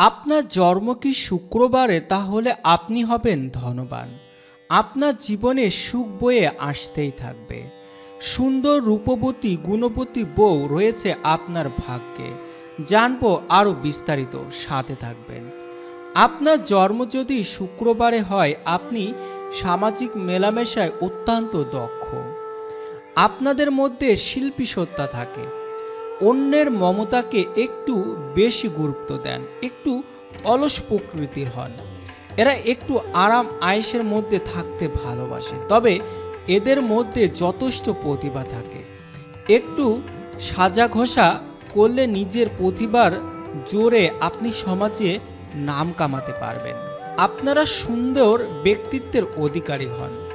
আপনার জন্ম কি শুক্রবারে, তাহলে আপনি হবেন ধনবান। আপনার জীবনে সুখ বয়ে আসতেই থাকবে। সুন্দর রূপবতী, গুণবতী বউ রয়েছে আপনার ভাগ্যে। জানব আরও বিস্তারিত, সাথে থাকবেন। আপনার জন্ম যদি শুক্রবারে হয়, আপনি সামাজিক মেলামেশায় অত্যন্ত দক্ষ। আপনাদের মধ্যে শিল্পী সত্তা থাকে। অন্যের মমতাকে একটু বেশি গুরুত্ব দেন, একটু অলস প্রকৃতির হন। এরা একটু আরাম আয়েসের মধ্যে থাকতে ভালোবাসে, তবে এদের মধ্যে যথেষ্ট প্রতিভা থাকে। একটু সাজা ঘষা করলে নিজের প্রতিভার জোরে আপনি সমাজে নাম কামাতে পারবেন। আপনারা সুন্দর ব্যক্তিত্বের অধিকারী হন।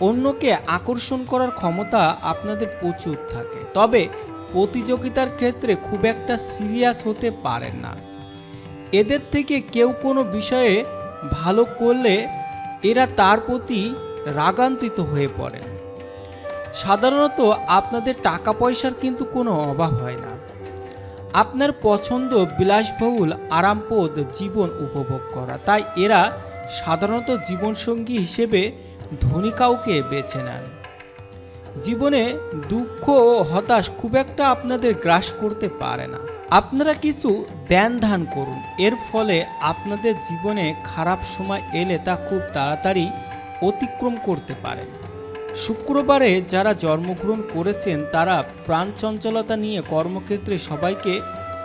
অন্যকে আকর্ষণ করার ক্ষমতা আপনাদের প্রচুর থাকে। তবে প্রতিযোগিতার ক্ষেত্রে খুব একটা সিরিয়াস হতে পারেন না। এদের থেকে কেউ কোনো বিষয়ে ভালো করলে এরা তার প্রতি রাগান্বিত হয়ে পড়েন সাধারণত আপনাদের টাকা পয়সার কিন্তু কোনো অভাব হয় না। আপনার পছন্দ বিলাসবহুল আরামপদ জীবন উপভোগ করা। তাই এরা সাধারণত জীবনসঙ্গী হিসেবে ধনী কাউকে বেছে নেন। জীবনে দুঃখ ও হতাশ খুব একটা আপনাদের গ্রাস করতে পারে না। আপনারা কিছু ধ্যান ধান করুন। এর ফলে আপনাদের জীবনে খারাপ সময় এলে তা খুব তাড়াতাড়ি অতিক্রম করতে পারেন শুক্রবারে যারা জন্মগ্রহণ করেছেন, তারা প্রাণ চঞ্চলতা নিয়ে কর্মক্ষেত্রে সবাইকে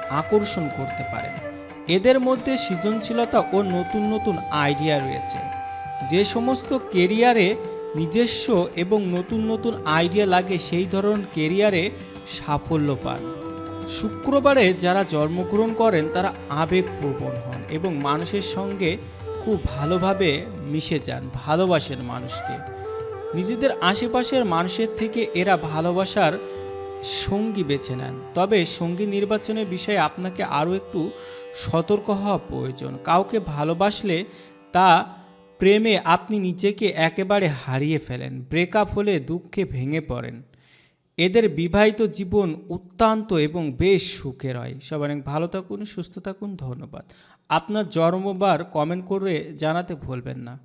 আকর্ষণ করতে পারেন এদের মধ্যে সৃজনশীলতা ও নতুন নতুন আইডিয়া রয়েছে। যে সমস্ত কেরিয়ারে নিজস্ব এবং নতুন নতুন আইডিয়া লাগে সেই ধরনের কেরিয়ারে সাফল্য পান। শুক্রবারে যারা জন্মগ্রহণ করেন, তারা আবেগপ্রবণ হন এবং মানুষের সঙ্গে খুব ভালোভাবে মিশে যান, ভালোবাসেন মানুষকে। নিজেদের আশেপাশের মানুষের থেকে এরা ভালোবাসার সঙ্গী বেছে নেন। তবে সঙ্গী নির্বাচনের বিষয়ে আপনাকে আরও একটু সতর্ক হওয়া প্রয়োজন। কাউকে ভালোবাসলে তা প্রেমে আপনি নিজেকে একেবারে হারিয়ে ফেলেন ব্রেকআপ হলে দুঃখে ভেঙে পড়েন। এদের বিবাহিত জীবন অত্যন্ত এবং বেশ সুখের হয় সবাই অনেক ভালো থাকুন, সুস্থ থাকুন, ধন্যবাদ। আপনার জন্মবার কমেন্ট করে জানাতে ভুলবেন না।